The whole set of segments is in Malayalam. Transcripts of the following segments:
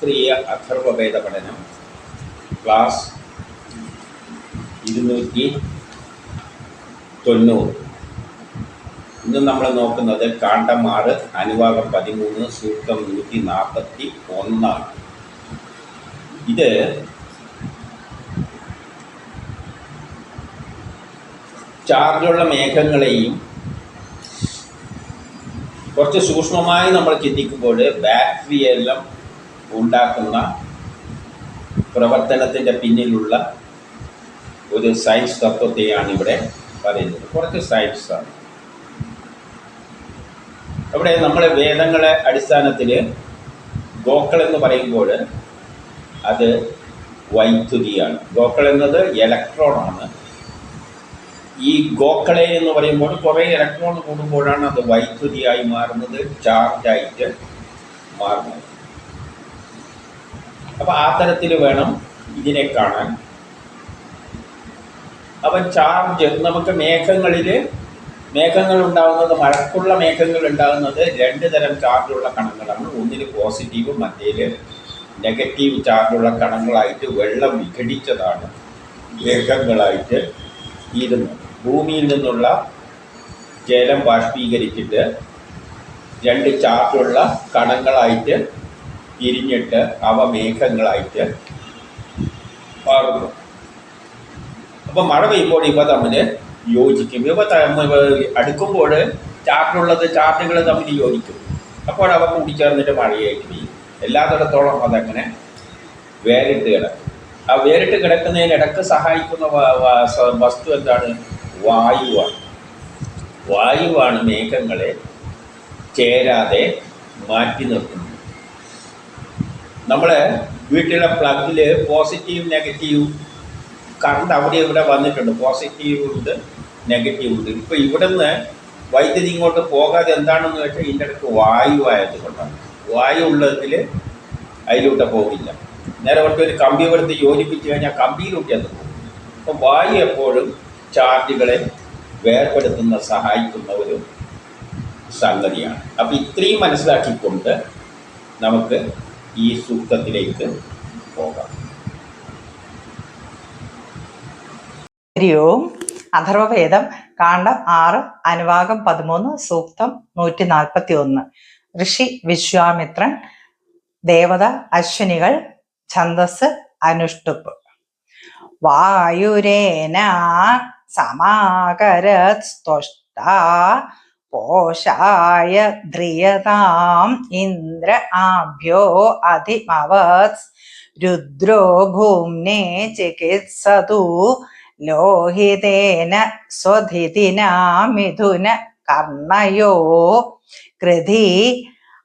ശാസ്ത്രീയ അഥർവവേദ പഠനം ക്ലാസ് ഇരുന്നൂറ്റി തൊണ്ണൂറ്. ഇന്ന് നമ്മൾ നോക്കുന്നത് കാണ്ടമാറ് അനുവാദം പതിമൂന്ന് സൂക്തം നൂറ്റി നാൽപ്പത്തി ഒന്നാണ്. ഇത് ചാർജുള്ള മേഘങ്ങളെയും കുറച്ച് സൂക്ഷ്മമായി നമ്മൾ ചിന്തിക്കുമ്പോൾ ബാറ്ററി എല്ലാം ഉണ്ടാക്കുന്ന പ്രവർത്തനത്തിന്റെ പിന്നിലുള്ള ഒരു സയൻസ് തത്വത്തെയാണ് ഇവിടെ പറയുന്നത്. കുറച്ച് സയൻസാണ് അവിടെ നമ്മളെ വേദങ്ങളെ അടിസ്ഥാനത്തിൽ ഗോക്കൾ എന്ന് പറയുമ്പോൾ അത് വൈദ്യുതിയാണ്. ഗോക്കൾ എന്നത് ഇലക്ട്രോണാണ് ഈ ഗോക്കളെ എന്ന് പറയുമ്പോൾ കുറേ ഇലക്ട്രോൺ കൂടുമ്പോഴാണ് അത് വൈദ്യുതിയായി മാറുന്നത് ചാർജായിട്ട് മാറുന്നത്. അപ്പം ആ തരത്തിൽ വേണം ഇതിനെ കാണാൻ. അപ്പം ചാർജ് നമുക്ക് മേഘങ്ങളിൽ മേഘങ്ങൾ ഉണ്ടാകുന്നത് മഴക്കുള്ള മേഘങ്ങൾ ഉണ്ടാകുന്നത് രണ്ട് തരം ചാർജുള്ള കണങ്ങളാണ്. ഒന്നിൽ പോസിറ്റീവ് മറ്റേൽ നെഗറ്റീവ് ചാർജുള്ള കണങ്ങളായിട്ട് വെള്ളം വിഘടിച്ചതാണ് മേഘങ്ങളായിട്ട് ഇരുന്ന് ഭൂമിയിൽ നിന്നുള്ള ജലം ബാഷ്പീകരിച്ചിട്ട് രണ്ട് ചാർജുള്ള കണങ്ങളായിട്ട് പിരിഞ്ഞിട്ട് അവ മേഘങ്ങളായിട്ട് മാറുന്നു അപ്പോൾ മഴ പെയ്യുമ്പോൾ ഇവ തമ്മിൽ യോജിക്കും. ഇവ അടുക്കുമ്പോൾ ചാർട്ടിലുള്ളത് ചാർട്ടുകൾ തമ്മിൽ യോജിക്കും. അപ്പോൾ അവ കൂടിച്ചേർന്നിട്ട് മഴയായിട്ട് പെയ്യും. എല്ലാത്തിടത്തോളം അതങ്ങനെ വേറിട്ട് കിടക്കും. ആ വേറിട്ട് കിടക്കുന്നതിനിടക്ക് സഹായിക്കുന്ന വസ്തു എന്താണ്? വായുവാണ്. വായുവാണ് മേഘങ്ങളെ ചേരാതെ മാറ്റി നിർത്തുന്നത്. നമ്മളെ വീട്ടിലെ പ്ലഗിൽ പോസിറ്റീവ് നെഗറ്റീവ് കറണ്ട് അവിടെ ഇവിടെ വന്നിട്ടുണ്ട്. പോസിറ്റീവ് ഉണ്ട് നെഗറ്റീവ് ഉണ്ട്. ഇപ്പോൾ നിന്ന് വൈദ്യുതി ഇങ്ങോട്ട് പോകാതെ എന്താണെന്ന് വെച്ചാൽ ഇതിന്റെ അടുത്ത് വായു ആയതുകൊണ്ടാണ് വായു ഉള്ളതിൽ അതിലൂടെ പോകില്ല. നേരെ മറിച്ച് ഒരു കമ്പി എടുത്ത് യോജിപ്പിച്ച് കഴിഞ്ഞാൽ കമ്പിയിലൂടെ അത് പോകും. അപ്പോൾ വായു എപ്പോഴും ചാർജുകളെ വേർപെടുത്തുന്ന സഹായിക്കുന്ന ഒരു സംഗതിയാണ്. അപ്പോൾ ഇത്രയും മനസ്സിലാക്കിക്കൊണ്ട് നമുക്ക് ഈ സൂക്തത്തിലേക്ക് പോകാം. ഹരി അഥർവവേദം കാണ്ഡം ആറ് അനുവാകം പതിമൂന്ന് സൂക്തം നൂറ്റി നാൽപ്പത്തി ഒന്ന് ഋഷി വിശ്വാമിത്രൻ ദേവത അശ്വിനികൾ ഛന്ദസ് അനുഷ്ടുപ്പ്. വായുരേന സമാകര സ്തുഷ്ടാ പോഷായ ധ്രിയതാം ഇന്ദ്ര ആഭ്യോ അധിമവത് രുദ്രോ ഭൂമ്നെ ചികിത്സതു ലോഹിതേന സ്വധിതിനാ മിഥുന കർണയോ കൃധി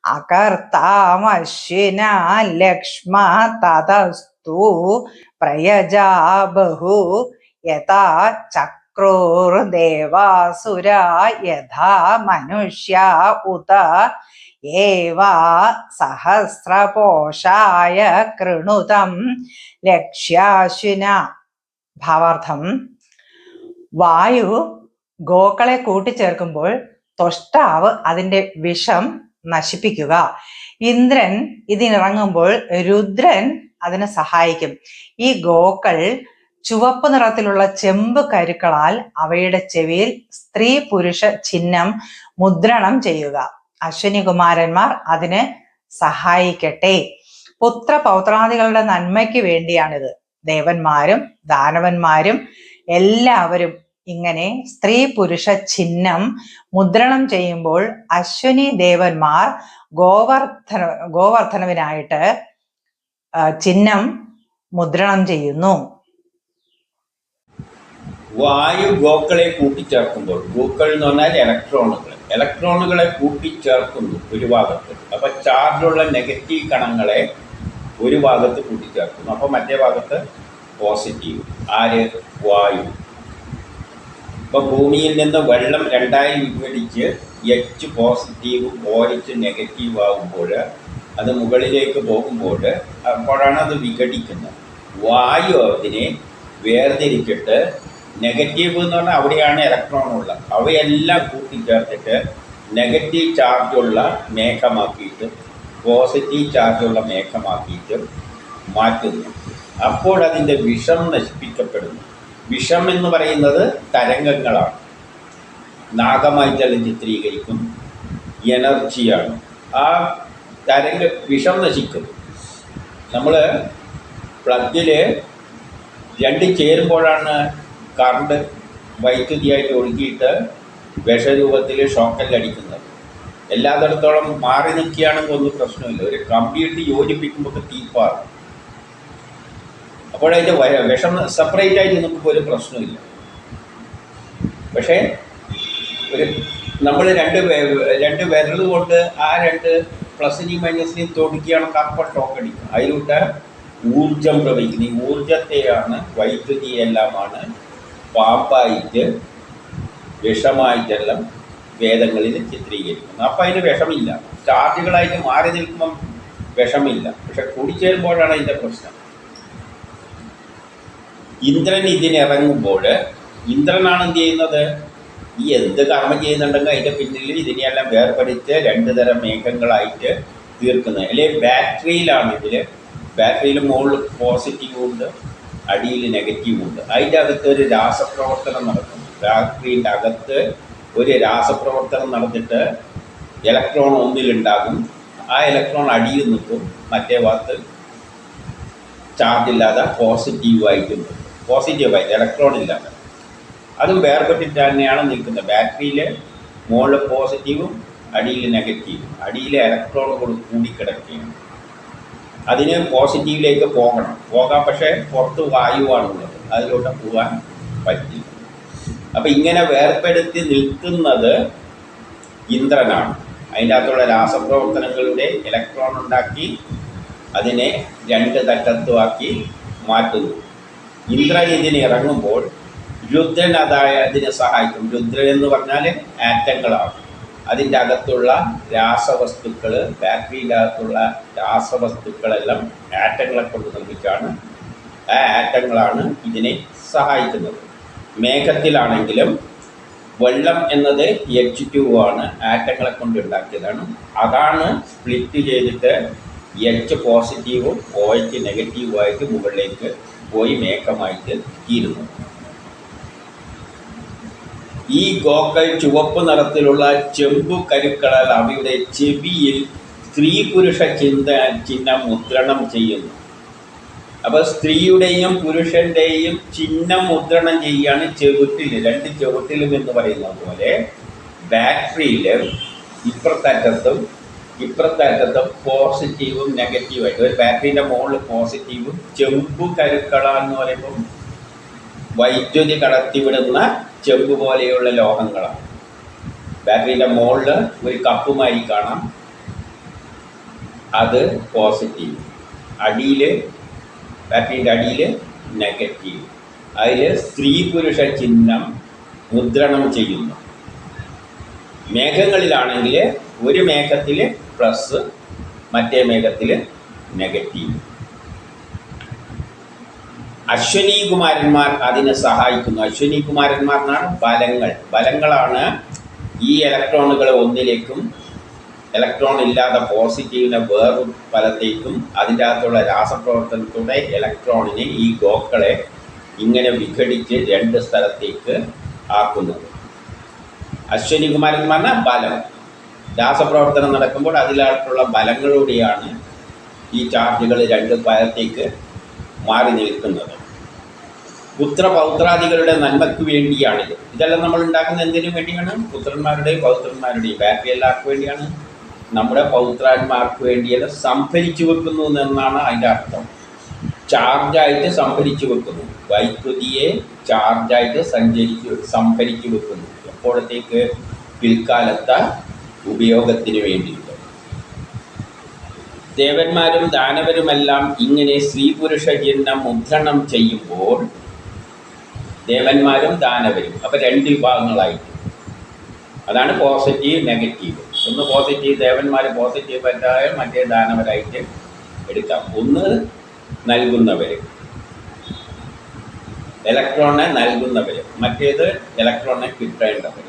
അകർത്താമശ്വിന ലക്ഷ്മ തതസ്തു പ്രയജാ ബഹു യഥാ ചക്രോർദേവാസുര യഥാ മനുഷ്യ ഉത ഏവാ സഹസ്രപോഷായ കൃണുതം ലക്ഷ്യാശ്വിന ഭാവാർത്ഥം. വായു ഗോക്കളെ കൂട്ടിച്ചേർക്കുമ്പോൾ തൊഷ്ടാവ് അതിന്റെ വിഷം നശിപ്പിക്കുക. ഇന്ദ്രൻ ഇതിനിറങ്ങുമ്പോൾ രുദ്രൻ അതിനെ സഹായിക്കും. ഈ ഗോക്കൾ ചുവപ്പ് നിറത്തിലുള്ള ചെമ്പ് കരുക്കളാൽ അവയുടെ ചെവിയിൽ സ്ത്രീ പുരുഷ ചിഹ്നം മുദ്രണം ചെയ്യുക. അശ്വിനി കുമാരന്മാർ അതിന് സഹായിക്കട്ടെ. പുത്ര പൗത്രാദികളുടെ നന്മയ്ക്ക് വേണ്ടിയാണിത്. ദേവന്മാരും ദാനവന്മാരും എല്ലാവരും ഇങ്ങനെ സ്ത്രീ പുരുഷ ചിഹ്നം മുദ്രണം ചെയ്യുമ്പോൾ അശ്വിനി ദേവന്മാർ ഗോവർദ്ധന ഗോവർദ്ധനവിനായിട്ട് ചിഹ്നം മുദ്രണം ചെയ്യുന്നു. വായു ഗോക്കളെ കൂട്ടിച്ചേർക്കുമ്പോൾ ഗോക്കൾ എന്ന് പറഞ്ഞാൽ ഇലക്ട്രോണുകൾ. ഇലക്ട്രോണുകളെ കൂട്ടിച്ചേർക്കുന്നു ഒരു ഭാഗത്ത്. അപ്പോൾ ചാർജുള്ള നെഗറ്റീവ് കണങ്ങളെ ഒരു ഭാഗത്ത് കൂട്ടിച്ചേർക്കുന്നു. അപ്പോൾ മറ്റേ ഭാഗത്ത് പോസിറ്റീവ്. ആര്? വായു. ഇപ്പോൾ ഭൂമിയിൽ നിന്ന് വെള്ളം രണ്ടായി വിഘടിച്ച് എച്ച് പോസിറ്റീവ് ഓരിച്ച് നെഗറ്റീവ് ആകുമ്പോൾ അത് മുകളിലേക്ക് പോകുമ്പോൾ അപ്പോഴാണ് അത് വിഘടിക്കുന്നത്. വായു അതിനെ വേർതിരിച്ചിട്ട് നെഗറ്റീവ് എന്ന് പറഞ്ഞാൽ അവിടെയാണ് ഇലക്ട്രോൺ ഉള്ളത്. അവയെല്ലാം കൂട്ടിച്ചേർത്തിട്ട് നെഗറ്റീവ് ചാർജുള്ള മേഘമാക്കിയിട്ട് പോസിറ്റീവ് ചാർജുള്ള മേഘമാക്കിയിട്ട് മാറ്റുന്നു. അപ്പോൾ അതിന്റെ വിഷം നശിപ്പിക്കപ്പെടുന്നു. വിഷം എന്ന് പറയുന്നത് തരംഗങ്ങളാണ്. നാഗമായി നാഗമായിട്ടെല്ലാം ചിത്രീകരിക്കും? എനർജിയാണ് ആ തരംഗ വിഷം നശിക്കും നമ്മൾ പ്ലഗിൽ രണ്ട് ചേരുമ്പോഴാണ് കറണ്ട് വൈദ്യുതിയായിട്ട് ഒഴുകിയിട്ട് വിഷരൂപത്തിൽ ഷോക്കല്ല അടിക്കുന്നത് എല്ലാത്തിടത്തോളം മാറി നിൽക്കുകയാണെങ്കിൽ ഒന്നും പ്രശ്നമില്ല ഒരു കമ്പിയിട്ട് യോജിപ്പിക്കുമ്പോൾ തീപ്പാറും അപ്പോഴതിന്റെ വിഷം സെപ്പറേറ്റ് ആയിട്ട് നിൽക്കുമ്പോൾ ഒരു പ്രശ്നമില്ല പക്ഷേ ഒരു നമ്മൾ രണ്ട് രണ്ട് വിരൽ കൊണ്ട് ആ രണ്ട് പ്ലസിനെയും മൈനസിനെയും തൊടുക്കുകയാണെങ്കിൽ അപ്പം ഷോക്ക് അടിക്കും അതിലൂടെ ഊർജം പ്രവഹിക്കുന്നത് ഈ ഊർജത്തെയാണ് വൈദ്യുതിയെല്ലാമാണ് പാമ്പായിട്ട് വിഷമായിട്ടെല്ലാം വേദങ്ങളിൽ ചിത്രീകരിക്കുന്നു. അപ്പം അതിന് വിഷമില്ല. ചാർജുകളായിട്ട് മാറി നിൽക്കുമ്പം വിഷമില്ല. പക്ഷെ കൂടിച്ചേരുമ്പോഴാണ് അതിന്റെ പ്രശ്നം. ഇന്ദ്രൻ ഇതിനിറങ്ങുമ്പോൾ ഇന്ദ്രനാണ് എന്ത് ചെയ്യുന്നത്? ഈ എന്ത് കർമ്മം ചെയ്യുന്നുണ്ടെങ്കിൽ അതിന്റെ പിന്നിൽ ഇതിനെയെല്ലാം വേർപെടുത്ത് രണ്ട് തരം മേഘങ്ങളായിട്ട് തീർക്കുന്നത്. അല്ലെങ്കിൽ ബാറ്ററിയിലാണ് ഇതിൽ. ബാറ്ററിയിൽ മുകളിൽ പോസിറ്റീവ് ഉണ്ട്. അടിയിൽ നെഗറ്റീവ് ഉണ്ട്. അതിന്റെ അകത്ത് ഒരു രാസപ്രവർത്തനം നടക്കും ബാറ്ററീന്റെ അകത്ത് ഒരു രാസപ്രവർത്തനം നടന്നിട്ട് ഇലക്ട്രോൺ ഒന്നിലുണ്ടാകും ആ ഇലക്ട്രോൺ അടിയിൽ നിൽക്കും. മറ്റേ ഭാഗത്ത് ചാർജ് ഇല്ലാതെ പോസിറ്റീവായിട്ടും പോസിറ്റീവായിട്ട് ഇലക്ട്രോൺ ഇല്ലാതെ. അതും വേർപെട്ടിട്ട് തന്നെയാണ് നിൽക്കുന്നത്. ബാറ്ററിയിൽ മുകളിൽ പോസിറ്റീവും അടിയിൽ നെഗറ്റീവും അടിയിൽ ഇലക്ട്രോണുകൾ കൂടിക്കിടക്കുകയാണ്. അതിന് പോസിറ്റീവിലേക്ക് പോകണം. പോകാം പക്ഷേ പുറത്ത് വായുവാണ് ഉള്ളത് അതിലോട്ട് പോകാൻ പറ്റില്ല. അപ്പം ഇങ്ങനെ വേർപ്പെടുത്തി നിൽക്കുന്നത് ഇന്ദ്രനാണ്. അതിന്റെ അകത്തുള്ള രാസപ്രവർത്തനങ്ങളുടെ ഇലക്ട്രോൺ ഉണ്ടാക്കി അതിനെ രണ്ട് തട്ടത്തുമാക്കി മാറ്റുന്നു. ഇന്ദ്രൻ ഇതിന് ഇറങ്ങുമ്പോൾ രുദ്രൻ അതായ അതിനെ സഹായിക്കും. രുദ്രൻ എന്ന് പറഞ്ഞാൽ ആറ്റങ്ങളാണ്. അതിന്റെ അകത്തുള്ള രാസവസ്തുക്കൾ ബാറ്ററിയുടെ അകത്തുള്ള രാസവസ്തുക്കളെല്ലാം ആറ്റങ്ങളെ കൊണ്ട് നിർമ്മിച്ചാണ് ആ ആറ്റങ്ങളാണ് ഇതിനെ സഹായിക്കുന്നത്. മേഘത്തിലാണെങ്കിലും വെള്ളം എന്നത് എച്ച് ടു ആണ് ആറ്റങ്ങളെ കൊണ്ട് ഉണ്ടാക്കിയതാണ്. അതാണ് സ്പ്ലിറ്റ് ചെയ്തിട്ട് എച്ച് പോസിറ്റീവും ഒ എച്ച് നെഗറ്റീവുമായിട്ട് മുകളിലേക്ക് പോയി മേഘമായിട്ട് തീരുന്നു ഈ ഗോക്കൾ ചുവപ്പ് നിറത്തിലുള്ള ചെമ്പു കരുക്കളാൽ അവയുടെ ചെവിയിൽ സ്ത്രീ പുരുഷ ചിന്ത ചിഹ്നം മുദ്രണം ചെയ്യുന്നു. അപ്പോൾ സ്ത്രീയുടെയും പുരുഷന്റെയും ചിഹ്നം മുദ്രണം ചെയ്യുകയാണ് ചെവിട്ടിൽ. രണ്ട് ചെവിട്ടിലും എന്ന് പറയുന്ന പോലെ ബാറ്ററിയിൽ ഇപ്പുറത്തറ്റത്തും ഇപ്പുറത്തറ്റത്തും പോസിറ്റീവും നെഗറ്റീവായിട്ട് ഒരു ബാറ്ററിന്റെ മുകളിൽ പോസിറ്റീവും ചെമ്പു കരുക്കള എന്ന് പറയുമ്പം വൈദ്യുതി കടത്തിവിടുന്ന ചെമ്പ് പോലെയുള്ള ലോഹങ്ങളാണ്. ബാറ്ററിയുടെ മുകളിൽ ഒരു കപ്പുമായി കാണാം. അത് പോസിറ്റീവ്. അടിയിൽ ബാറ്ററിയുടെ അടിയിൽ നെഗറ്റീവ്. അതിൽ സ്ത്രീ പുരുഷ ചിഹ്നം മുദ്രണം ചെയ്യുന്നു. മേഘങ്ങളിലാണെങ്കിൽ ഒരു മേഘത്തിൽ പ്ലസ് മറ്റേ മേഘത്തിൽ നെഗറ്റീവ്. അശ്വനി കുമാരന്മാർ അതിനെ സഹായിക്കുന്നു. അശ്വനി കുമാരന്മാർ എന്നാണ് ബലങ്ങൾ. ബലങ്ങളാണ് ഈ ഇലക്ട്രോണുകളെ ഒന്നിലേക്കും ഇലക്ട്രോൺ ഇല്ലാത്ത പോസിറ്റീവിനെ വേറൊരു ഫലത്തേക്കും അതിന്റെ അകത്തുള്ള രാസപ്രവർത്തനത്തോടെ ഇലക്ട്രോണിനെ ഈ ഗോക്കളെ ഇങ്ങനെ വിഘടിച്ച് രണ്ട് സ്ഥലത്തേക്ക് ആക്കുന്നത്. അശ്വനി കുമാരന്മാർ ബലം. രാസപ്രവർത്തനം നടക്കുമ്പോൾ അതിലായിട്ടുള്ള ബലങ്ങളോടെയാണ് ഈ ചാർജുകൾ രണ്ട് ഫലത്തേക്ക് മാറി നിൽക്കുന്നത്. പുത്രപൗത്രാദികളുടെ നന്മയ്ക്ക് വേണ്ടിയാണിത്. ഇതെല്ലാം നമ്മൾ ഉണ്ടാക്കുന്ന എന്തിനു വേണ്ടിയാണ്? പുത്രന്മാരുടെയും പൗത്രന്മാരുടെയും ബാക്കി എല്ലാവർക്കും വേണ്ടിയാണ്. നമ്മുടെ പൗത്രന്മാർക്ക് വേണ്ടിയെല്ലാം സംഭരിച്ചു വെക്കുന്നു എന്നാണ് അതിന്റെ അർത്ഥം. ചാർജായിട്ട് സംഭരിച്ചു വെക്കുന്നു. വൈദ്യുതിയെ ചാർജായിട്ട് സഞ്ചരിച്ച് സംഭരിച്ചു വെക്കുന്നു. എപ്പോഴത്തേക്ക് പിൽക്കാലത്തെ ഉപയോഗത്തിന് വേണ്ടിയിട്ട് ദേവന്മാരും ദാനവരുമെല്ലാം ഇങ്ങനെ സ്ത്രീ പുരുഷ ചിഹ്നം മുദ്രണം ചെയ്യുമ്പോൾ ദേവന്മാരും ദാനവരും. അപ്പോൾ രണ്ട് വിഭാഗങ്ങളായി. അതാണ് പോസിറ്റീവ് നെഗറ്റീവ് ഒന്ന് പോസിറ്റീവ് ദേവന്മാർ പോസിറ്റീവ് പറ്റായാൽ മറ്റേ ദാനവരായിട്ട് എടുക്കാം. ഒന്ന് നൽകുന്നവർ ഇലക്ട്രോണെ നൽകുന്നവർ മറ്റേത് ഇലക്ട്രോണെ കിട്ടേണ്ടവർ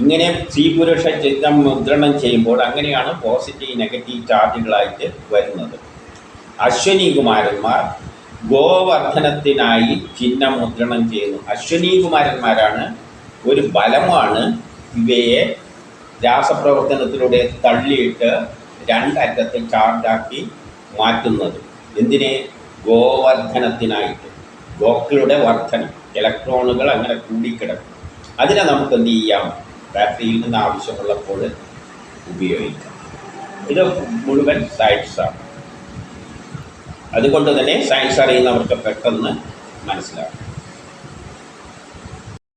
ഇങ്ങനെ സ്ത്രീ പുരുഷ ചിത്രം മുദ്രണം ചെയ്യുമ്പോൾ അങ്ങനെയാണ് പോസിറ്റീവ് നെഗറ്റീവ് ചാർജുകളായിട്ട് വരുന്നത്. അശ്വനി കുമാരന്മാർ ഗോവർദ്ധനത്തിനായി ചിഹ്നം മുദ്രണം ചെയ്യുന്നു. അശ്വനി കുമാരന്മാരാണ് ഒരു ബലമാണ്. ഇവയെ രാസപ്രവർത്തനത്തിലൂടെ തള്ളിയിട്ട് രണ്ടറ്റത്ത് ചാർജാക്കി മാറ്റുന്നത്. എന്തിനെ? ഗോവർദ്ധനത്തിനായിട്ട്. ഗോക്കളുടെ വർധനം ഇലക്ട്രോണുകൾ അങ്ങനെ കൂടിക്കിടക്കും. അതിനെ നമുക്ക് എന്ത് ചെയ്യാം? ബാറ്ററിയിൽ നിന്ന് ആവശ്യമുള്ളപ്പോൾ ഉപയോഗിക്കാം. ഇത് മുഴുവൻ സയൻസാണ് അതുകൊണ്ട് തന്നെ സയൻസ് അറിയുന്നവർക്ക് പെട്ടെന്ന് മനസ്സിലാവും.